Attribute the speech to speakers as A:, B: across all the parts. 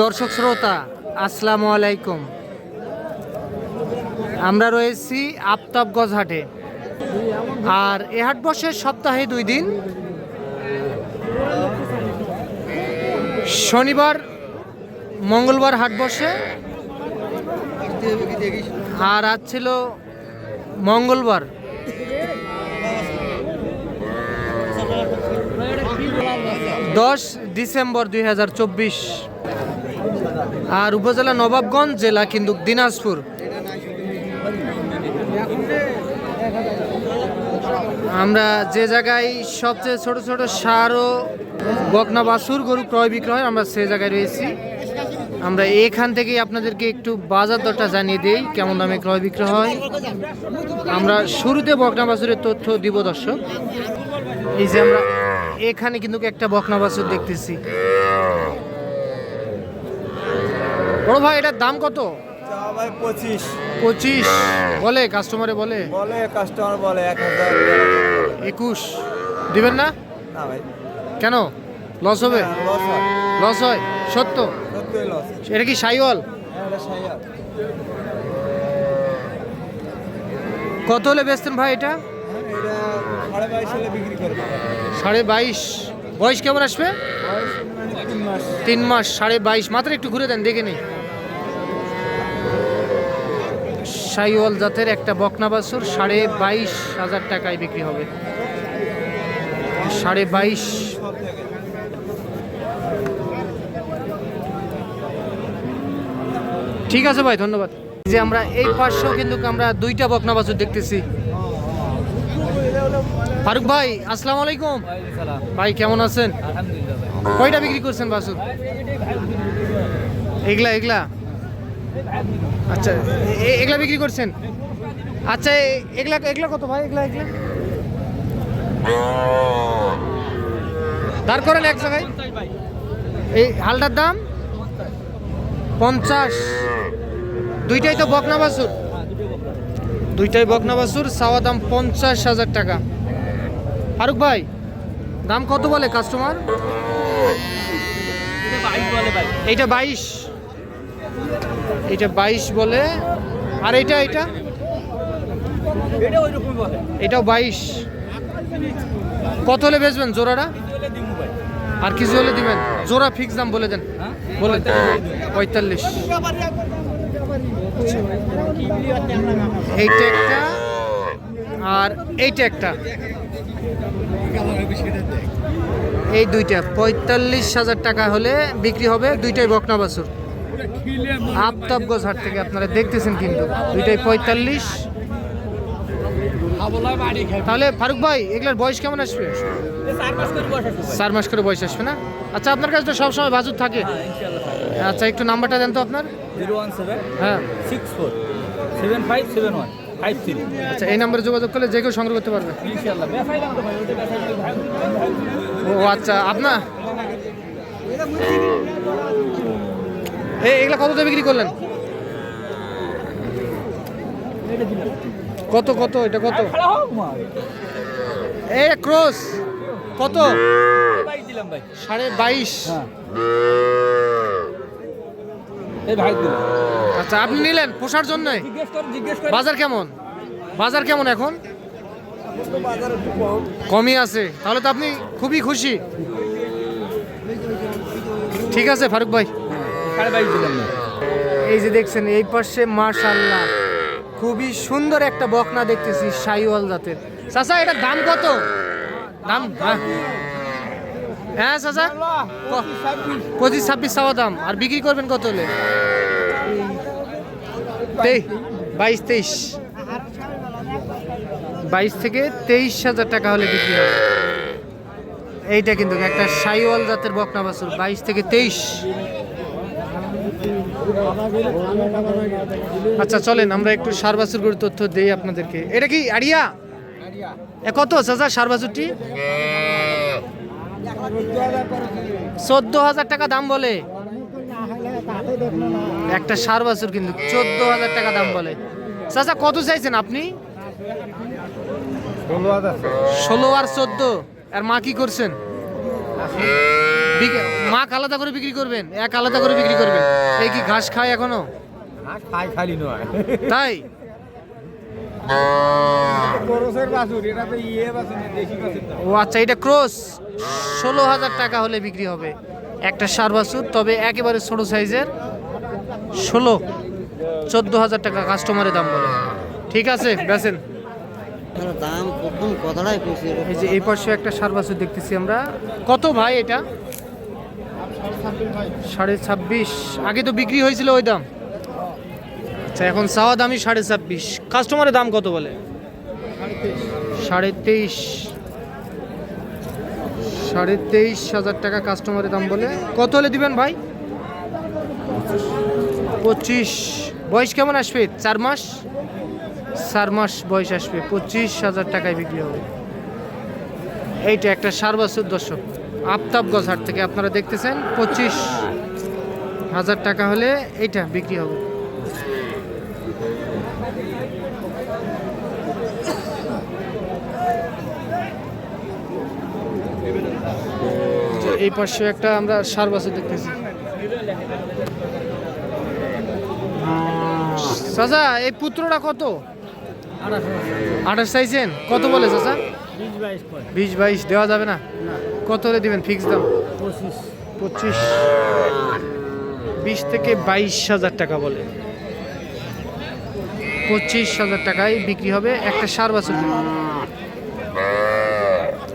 A: দর্শক শ্রোতা, আসসালামু আলাইকুম। আমরা রয়েছি আফতাবগঞ্জ হাটে আর এ হাট বসে সপ্তাহে দুই দিন। শনিবার, মঙ্গলবার হাট বসে। আর আজ ছিল মঙ্গলবার। দশ ডিসেম্বর দুই হাজার চব্বিশ। আর উপজেলা নবাবগঞ্জ, জেলা কিন্তু দিনাজপুর। আমরা যে জায়গায় সবচেয়ে ছোট ছোট সার ও বকনা বাছুর, গরু ক্রয় বিক্রয়, আমরা সে জায়গায় রয়েছি। আমরা এখান থেকেই আপনাদেরকে একটু বাজার দরটা জানিয়ে দিই, কেমন দামে ক্রয় বিক্রয় হয়। আমরা শুরুতে বকনা বাছুরের তথ্য দিব দর্শক। এই যে আমরা এখানে কিন্তু একটা বকনা বাছুর দেখতেছি। বড় ভাই এটার দাম কত?
B: ভাই পঁচিশ।
A: পঁচিশ। বলে কাস্টমারে বলে?
B: বলে কাস্টমার বলে এক হাজার।
A: একুশ। দিবেন না?
B: না ভাই।
A: কেন? লস হবে?
B: লস হয়।
A: লস হয়? সত্য?
B: লস
A: এটা কি সাইওয়াল?
B: হ্যাঁ এটা সাইয়া
A: কত হলে বেচতেন ভাই এটা?
B: হ্যাঁ সাড়ে বাইশ হলে বিক্রি করবে
A: সাড়ে বাইশ। বয়স কেমন আসবে?
B: তিন মাস
A: সাড়ে বাইশ। মাত্র একটু ঘুরে দেন দেখে নেই। সাইওয়াল জাতের একটা বকনা বাছুর সাড়ে বাইশ হাজার টাকায় বিক্রি হবে। সাড়ে বাইশ। ঠিক আছে ভাই ধন্যবাদ। যে আমরা এই পাশেও কিন্তু আমরা দুইটা বকনা বাছুর দেখতেছি। ফারুক ভাই আসসালামু আলাইকুম। ভাই কেমন আছেন? কয়টা বিক্রি করছেন বাছুর? এগুলা এগুলা। আচ্ছা এগুলা বিক্রি করছেন? আচ্ছা এগুলা এগুলা কত ভাই? এগুলা এগুলা? দাঁড় করেন এক জায়গায়। এই হালটার দাম? পঞ্চাশ। দুইটাই তো বকনা বাছুর। দুইটাই বকনা বাছুর চাওয়া দাম পঞ্চাশ হাজার টাকা। ফারুক ভাই দাম কত বলে কাস্টমার? এইটা বাইশ। এইটা বাইশ বলে। আর এইটা এইটা এটাও বাইশ। কত হলে বেচবেন জোড়াটা? আর কিছু হলে দিবেন? জোড়া ফিক্স দাম বলে দেন। বলে পঁয়তাল্লিশ। এইটা একটা আর এইটা একটা। এই দুইটা। পঁয়তাল্লিশ হাজার টাকা হলে বিক্রি হবে দুইটাই বকনা বাছুর। আফতাবগঞ্জ হাট থেকে আপনারা দেখতেছেন কিন্তু। দুইটাই পঁয়তাল্লিশ। তাহলে ফারুক ভাই এগুলার বয়স কেমন আসবে? চার মাস করে বয়স আসবে না? আচ্ছা আপনার কাছে তো সবসময় বাজুর থাকে। আচ্ছা একটু নাম্বারটা দেন তো আপনার।
C: জিরো ওয়ান সেভেন
A: হ্যাঁ।
C: Six four seven five seven one five three.
A: আচ্ছা এই নাম্বারে যোগাযোগ করলে যে কেউ সংগ্রহ করতে পারবে। ও আচ্ছা আপনার এগুলা কততে বিক্রি করলেন? কত কত? এটা কত?
C: হোক
A: ক্রস, কত? সাড়ে বাইশ। আচ্ছা আপনি নিলেন পোষার জন্য বাজার কেমন? বাজার কেমন এখন? কমই আছে। তাহলে তো আপনি খুবই খুশি। ঠিক আছে, ফারুক ভাই। এই যে দেখছেন, এই পাশে মাশাল্লাহ খুবই সুন্দর একটা বকনা দেখতেছি সাইওয়াল জাতের। চাচা, এটার দাম কত? দাম হ্যাঁ। হ্যাঁ চাচা? পঁচিশ ছাব্বিশ চাওয়া দাম। আর বিক্রি করবেন কত হলে? বাইশ, তেইশ। বাইশ থেকে তেইশ হাজার টাকা হলে বিক্রি হবে। এইটা কিন্তু একটা সাইওয়াল জাতের বকনা বাছুর। বাইশ থেকে তেইশ। আচ্ছা চলেন আমরা একটু সার বাছুরগুলোর তথ্য দেই আপনাদেরকে। এটা কি আড়িয়া? এ কত চাচা সার বাছুরটি চোদ্দ হাজার টাকা দাম বলে। একটা সার বাছুর কিন্তু চোদ্দ হাজার টাকা দাম বলে। চাচা কত চাইছেন আপনি? ষোলো আর চোদ্দ। আর মা কি করছেন? মাক আলাদা করে বিক্রি করবেন এক আলাদা করে বিক্রি করবেন। এই কি ঘাস খায়
B: এখনও? খাই খালি নয়।
A: তাই?
B: ইয়ে।
A: ও আচ্ছা এটা ক্রস। ষোলো হাজার টাকা হলে বিক্রি হবে। একটা সার বাছুর তবে একেবারে ছোট সাইজের। ষোলো চোদ্দ হাজার টাকা কাস্টমারের দাম বলে। ঠিক আছে বেছেন
D: দাম প্রথম কথাটাই কইছি
A: এই যে এই পাশে একটা সার বাছুর দেখতেছি আমরা। কত ভাই এটা? সাড়ে ছাব্বিশ। আগে তো বিক্রি হয়েছিল ওই দাম। আচ্ছা এখন চাওয়া দামই সাড়ে ছাব্বিশ। কাস্টমারের দাম কত বলে? সাড়ে তেইশ। সাড়ে তেইশ হাজার টাকা কাস্টমারের দাম বলে। কত হলে দিবেন ভাই? পঁচিশ। বয়স কেমন আসবে? চার মাস? চার মাস বয়স আসবে, পঁচিশ হাজার টাকায় বিক্রি হবে। এইটা একটা সার বছর দর্শক। আফতাবগঞ্জ হাট থেকে আপনারা দেখতেছেন, পঁচিশ হাজার টাকা হলে এইটা বিক্রি হবে। এই পাশে একটা আমরা সার বছর দেখতেছি। সাজা, এই পুত্রটা কত? আঠাশ চাইছেন? কত বলে চাচা?
C: বিশ বাইশ
A: দেওয়া যাবে না? কত হলে দেবেন ফিক্স দাম?
C: পঁচিশ।
A: পঁচিশ। বিশ থেকে বাইশ হাজার টাকা বলে। পঁচিশ হাজার টাকায় বিক্রি হবে একটা সার বছর।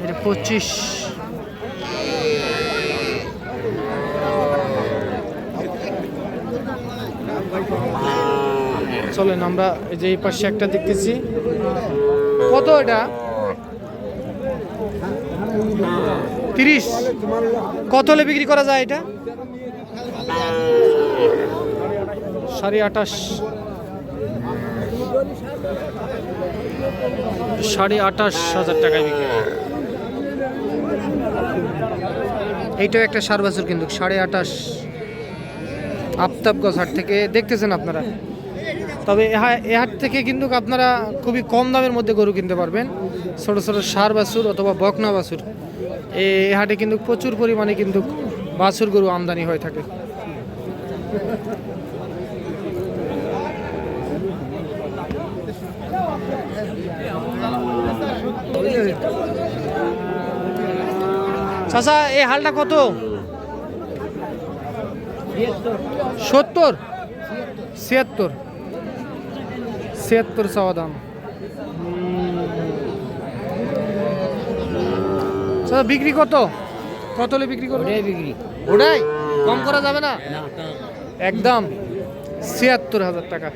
A: এটা পঁচিশ। চলেন, আমরা এই যে এই পাশে একটা দেখতেছি। কত এটা? তিরিশ। কত হলে বিক্রি করা যায় এটা? সাড়ে আঠাশ। সাড়ে আঠাশ হাজার টাকায় বিক্রি। এইটাও একটা সার বছর কিন্তু, সাড়ে আঠাশ। আফতাবগঞ্জ হাট থেকে দেখতেছেন আপনারা? তবে এ হাট থেকে কিন্তু আপনারা খুবই কম দামের মধ্যে গরু কিনতে পারবেন। ছোটো ছোটো সার বাছুর অথবা বকনা বাছুর। এ হাটে কিন্তু প্রচুর পরিমাণে কিন্তু বাছুর গরু আমদানি হয়ে থাকে। চাচা এই হালটা কত? সত্তর? ছিয়াত্তর। ছিয়াত্তর চাওয়া দাম। চাচা বিক্রি কত? কত হলে বিক্রি করবে?
C: বিক্রি।
A: ওটাই? কম করা যাবে না? একদম। ছিয়াত্তর হাজার টাকা।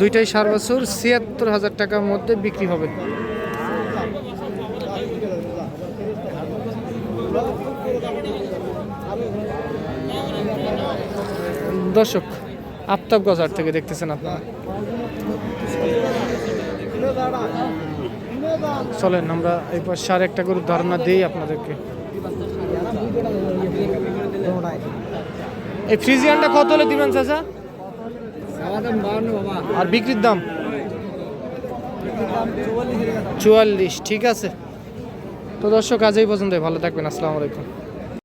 A: দুইটাই সার বছর ছিয়াত্তর হাজার টাকার মধ্যে বিক্রি হবে। দর্শক আফতাব গজার থেকে দেখতেছেন আপনারা চলেন, আমরা এরপর সার একটা গরুর ধারণা দিই আপনাদেরকে। এই ফ্রিজিয়ানটা কত হলে দিবেন, চাচা? আর বিক্রির দাম? চুয়াল্লিশ, ঠিক আছে। তো দর্শক আজই পর্যন্ত ভালো থাকবেন, আসসালামু আলাইকুম।